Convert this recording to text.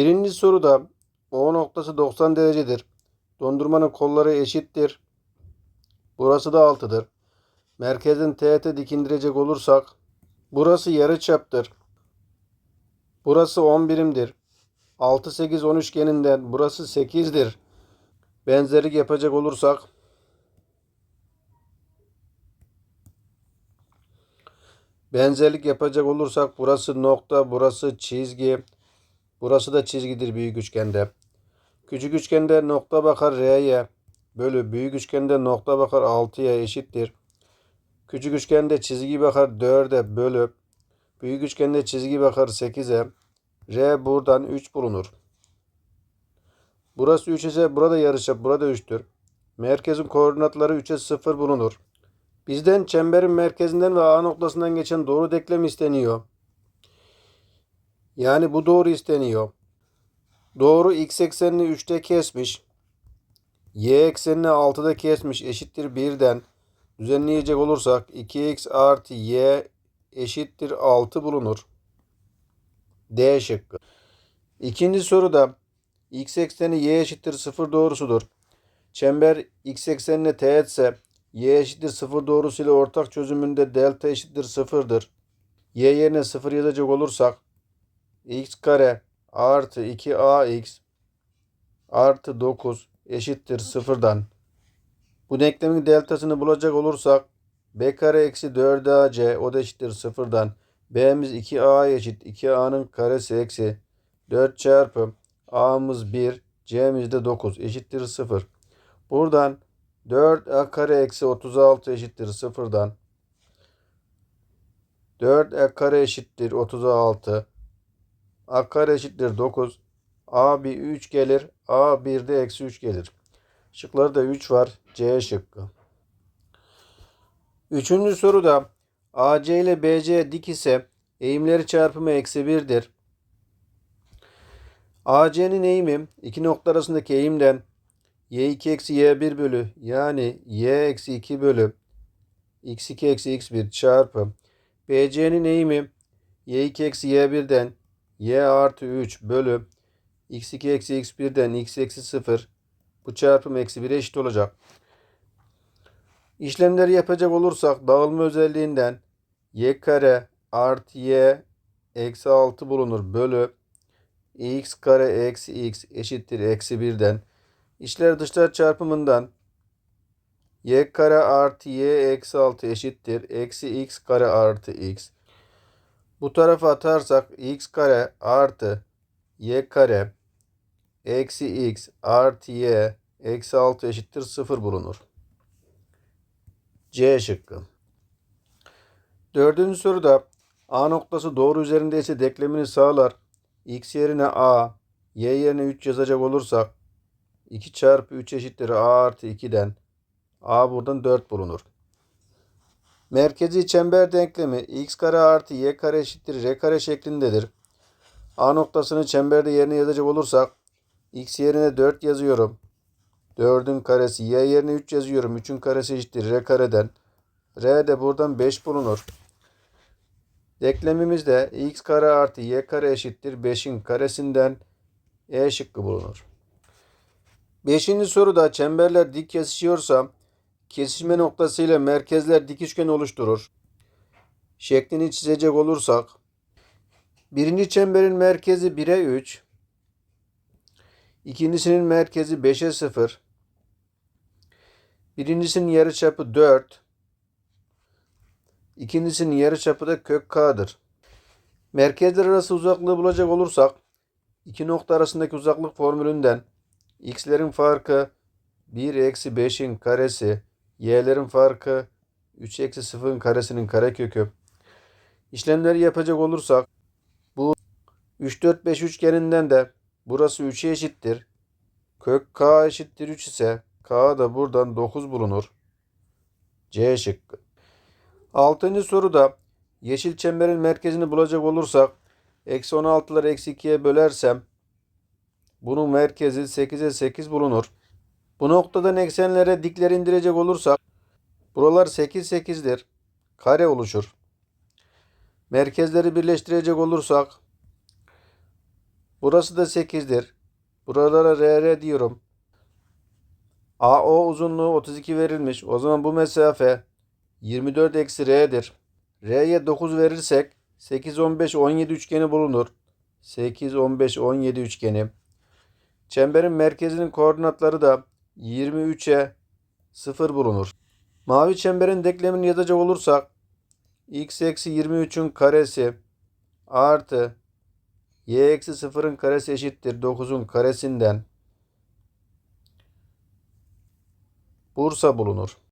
Birinci soruda O noktası 90 derecedir. Dondurmanın kolları eşittir. Burası da 6'dır. Merkezin teğete dikindirecek olursak burası yarıçaptır. Burası 10 birimdir. 6 8 10 üçgeninden burası 8'dir. Benzerlik yapacak olursak Benzerlik yapacak olursak burası nokta, burası çizgi. Burası da çizgidir büyük üçgende. Küçük üçgende nokta bakar R'ye bölü büyük üçgende nokta bakar 6'ya eşittir. Küçük üçgende çizgi bakar 4'e bölü büyük üçgende çizgi bakar 8'e. R buradan 3 bulunur. Burası 3 ise burada yarıçap burada 3'tür. Merkezin koordinatları 3'e 0 bulunur. Bizden çemberin merkezinden ve A noktasından geçen doğru denklem isteniyor. Yani bu doğru isteniyor. Doğru x eksenini 3'te kesmiş. Y eksenini 6'da kesmiş eşittir 1'den. Düzenleyecek olursak 2x artı y eşittir 6 bulunur. D şıkkı. İkinci soruda x ekseni y eşittir 0 doğrusudur. Çember x eksenine teğetse y eşittir 0 doğrusuyla ortak çözümünde delta eşittir 0'dır. y yerine 0 yazacak olursak x kare artı 2ax artı 9 eşittir 0'dan. Bu denklemin deltasını bulacak olursak b kare eksi 4ac o da eşittir 0'dan. b'miz 2a eşit 2a'nın karesi eksi 4 çarpı a'mız 1 c'miz de 9 eşittir 0. Buradan 4a kare eksi 36 eşittir 0'dan. 4a kare eşittir 36. a kare eşittir 9. a bir 3 gelir. a bir de eksi 3 gelir. Şıklarda 3 var. C şıkkı. Üçüncü soruda AC ile BC dik ise eğimleri çarpımı eksi 1'dir. AC'nin eğimi iki nokta arasındaki eğimden y2 eksi y1 bölü yani y eksi 2 bölü x2 eksi x1 çarpı BC'nin eğimi y2 eksi y1'den y artı 3 bölü x2 eksi x1'den x eksi 0 bu çarpım eksi 1'e eşit olacak. İşlemleri yapacak olursak dağılma özelliğinden y kare artı y eksi 6 bulunur bölü x kare eksi x eşittir eksi 1'den İçler dışlar çarpımından y kare artı y eksi 6 eşittir. Eksi x kare artı x. Bu tarafa atarsak x kare artı y kare eksi x artı y eksi 6 eşittir 0 bulunur. C şıkkı. Dördüncü soruda A noktası doğru üzerindeyse denklemini sağlar. X yerine A, Y yerine 3 yazacak olursak 2 çarpı 3 eşittir a artı 2'den a buradan 4 bulunur. Merkezi çember denklemi x kare artı y kare eşittir r kare şeklindedir. A noktasını çemberde yerine yazacak olursak x yerine 4 yazıyorum. 4'ün karesi y yerine 3 yazıyorum. 3'ün karesi eşittir r kareden. R de buradan 5 bulunur. Denklemimizde x kare artı y kare eşittir 5'in karesinden e şıkkı bulunur. Beşinci soruda çemberler dik kesişiyorsa kesişme noktasıyla merkezler dik üçgen oluşturur. Şeklini çizecek olursak birinci çemberin merkezi 1'e 3 ikincisinin merkezi 5'e 0 birincisinin yarıçapı 4 ikincisinin yarıçapı da kök k'dır. Merkezler arası uzaklığı bulacak olursak iki nokta arasındaki uzaklık formülünden x'lerin farkı 1 eksi 5'in karesi, y'lerin farkı 3 eksi 0'ın karesinin karekökü. İşlemleri yapacak olursak bu 3 4 5 üçgeninden de burası 3'e eşittir. Kök k eşittir 3 ise k da buradan 9 bulunur. C şıkkı. Altıncı soruda yeşil çemberin merkezini bulacak olursak eksi 16'ları eksi 2'ye bölersem bunun merkezi 8'e 8 bulunur. Bu noktadan eksenlere dikler indirecek olursak buralar 8 8'dir. Kare oluşur. Merkezleri birleştirecek olursak Burası da 8'dir. Buralara RR diyorum. AO uzunluğu 32 verilmiş. O zaman bu mesafe 24 eksi R'dir. R'ye 9 verirsek 8, 15, 17 üçgeni bulunur. 8, 15, 17 üçgeni. Çemberin merkezinin koordinatları da 23'e 0 bulunur. Mavi çemberin denklemini yazacak olursak x eksi 23'ün karesi artı y eksi 0'ın karesi eşittir 9'un karesinden Bursa bulunur.